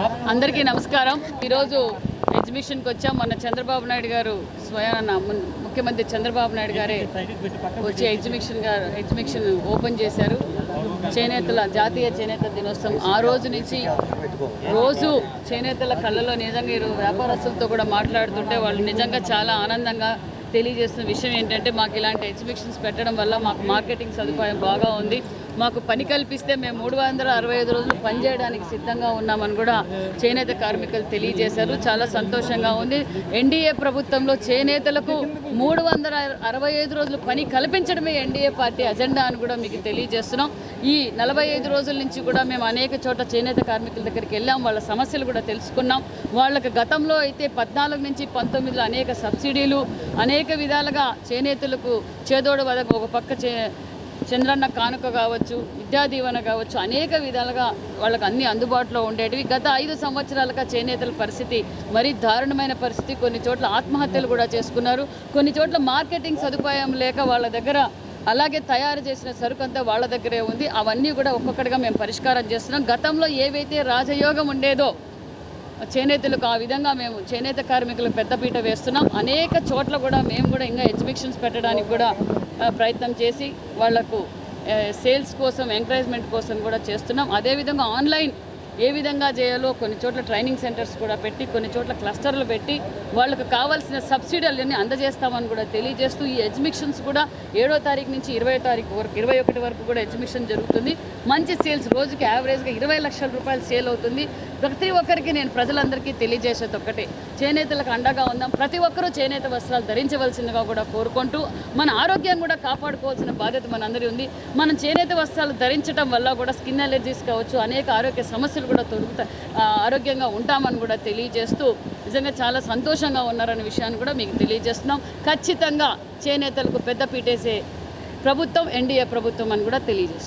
అందరికీ నమస్కారం. ఈరోజు ఎగ్జిబిషన్కి వచ్చాం. మొన్న చంద్రబాబు నాయుడు గారు స్వయాన ముఖ్యమంత్రి చంద్రబాబు నాయుడు గారే వచ్చి ఎగ్జిబిషన్ గారు ఎగ్జిబిషన్ ఓపెన్ చేశారు. చేనేతల జాతీయ చేనేత దినోత్సవం. ఆ రోజు నుంచి రోజు చేనేతల కళ్ళలో నిజంగా ఈరోజు వ్యాపారస్తులతో కూడా మాట్లాడుతుంటే వాళ్ళు నిజంగా చాలా ఆనందంగా తెలియజేస్తున్న విషయం ఏంటంటే మాకు ఇలాంటి ఎగ్జిబిషన్స్ పెట్టడం వల్ల మాకు మార్కెటింగ్ సదుపాయం బాగా ఉంది. మాకు పని కల్పిస్తే మేము మూడు వందల అరవై ఐదు రోజులు పనిచేయడానికి సిద్ధంగా ఉన్నామని కూడా చేనేత కార్మికులు తెలియజేశారు. చాలా సంతోషంగా ఉంది. ఎన్డీఏ ప్రభుత్వంలో చేనేతలకు మూడు వందల అరవై ఐదు రోజులు పని కల్పించడమే ఎన్డీఏ పార్టీ అజెండా అని కూడా మీకు తెలియజేస్తున్నాం. ఈ నలభై ఐదు రోజుల నుంచి కూడా మేము అనేక చోట్ల చేనేత కార్మికుల దగ్గరికి వెళ్ళాం. వాళ్ళ సమస్యలు కూడా తెలుసుకున్నాం. వాళ్ళకి గతంలో అయితే పద్నాలుగు నుంచి పంతొమ్మిదిలో అనేక సబ్సిడీలు అనేక అనేక విధాలుగా చేనేతలకు చేదోడు వదక ఒక పక్క చే చంద్రన్న కానుక కావచ్చు విద్యా దీవెన కావచ్చు అనేక విధాలుగా వాళ్ళకి అన్ని అందుబాటులో ఉండేటివి. గత ఐదు సంవత్సరాలుగా చేనేతల పరిస్థితి మరీ దారుణమైన పరిస్థితి. కొన్ని చోట్ల ఆత్మహత్యలు కూడా చేసుకున్నారు. కొన్ని చోట్ల మార్కెటింగ్ సదుపాయం లేక వాళ్ళ దగ్గర అలాగే తయారు చేసిన సరుకు అంతా వాళ్ళ దగ్గరే ఉంది. అవన్నీ కూడా ఒక్కొక్కటిగా మేము పరిష్కారం చేస్తున్నాం. గతంలో ఏవైతే రాజయోగం ఉండేదో చేనేతలకు ఆ విధంగా మేము చేనేత కార్మికులకు పెద్దపీట వేస్తున్నాం. అనేక చోట్ల కూడా మేము కూడా ఇంకా ఎగ్జిబిషన్స్ పెట్టడానికి కూడా ప్రయత్నం చేసి వాళ్ళకు సేల్స్ కోసం ఎంకరేజ్మెంట్ కోసం కూడా చేస్తున్నాం. అదేవిధంగా ఆన్లైన్ ఏ విధంగా చేయాలో కొన్ని చోట్ల ట్రైనింగ్ సెంటర్స్ కూడా పెట్టి కొన్ని చోట్ల క్లస్టర్లు పెట్టి వాళ్ళకు కావాల్సిన సబ్సిడీలన్నీ అందజేస్తామని కూడా తెలియజేస్తూ ఈ ఎగ్జిబిషన్స్ కూడా ఏడో తారీఖు నుంచి ఇరవై తారీఖు వరకు ఇరవై ఒకటి వరకు కూడా ఎగ్జిబిషన్ జరుగుతుంది. మంచి సేల్స్ రోజుకి యావరేజ్గా ఇరవై లక్షల రూపాయలు సేల్ అవుతుంది. ప్రతి ఒక్కరికి నేను ప్రజలందరికీ తెలియజేసేది ఒక్కటే. చేనేతలకు అండగా ఉందాం. ప్రతి ఒక్కరూ చేనేత వస్త్రాలు ధరించవలసిందిగా కూడా కోరుకుంటూ మన ఆరోగ్యాన్ని కూడా కాపాడుకోవాల్సిన బాధ్యత మనందరి ఉంది. మనం చేనేత వస్త్రాలు ధరించడం వల్ల కూడా స్కిన్ అలర్జీస్ కావచ్చు అనేక ఆరోగ్య సమస్యలు కూడా తొలుగుతా ఆరోగ్యంగా ఉంటామని కూడా తెలియజేస్తూ నిజంగా చాలా సంతోషంగా ఉన్నారనే విషయాన్ని కూడా మీకు తెలియజేస్తున్నాం. ఖచ్చితంగా చేనేతలకు పెద్ద పీటేసే ప్రభుత్వం ఎన్డీఏ ప్రభుత్వం అని కూడా తెలియజేస్తుంది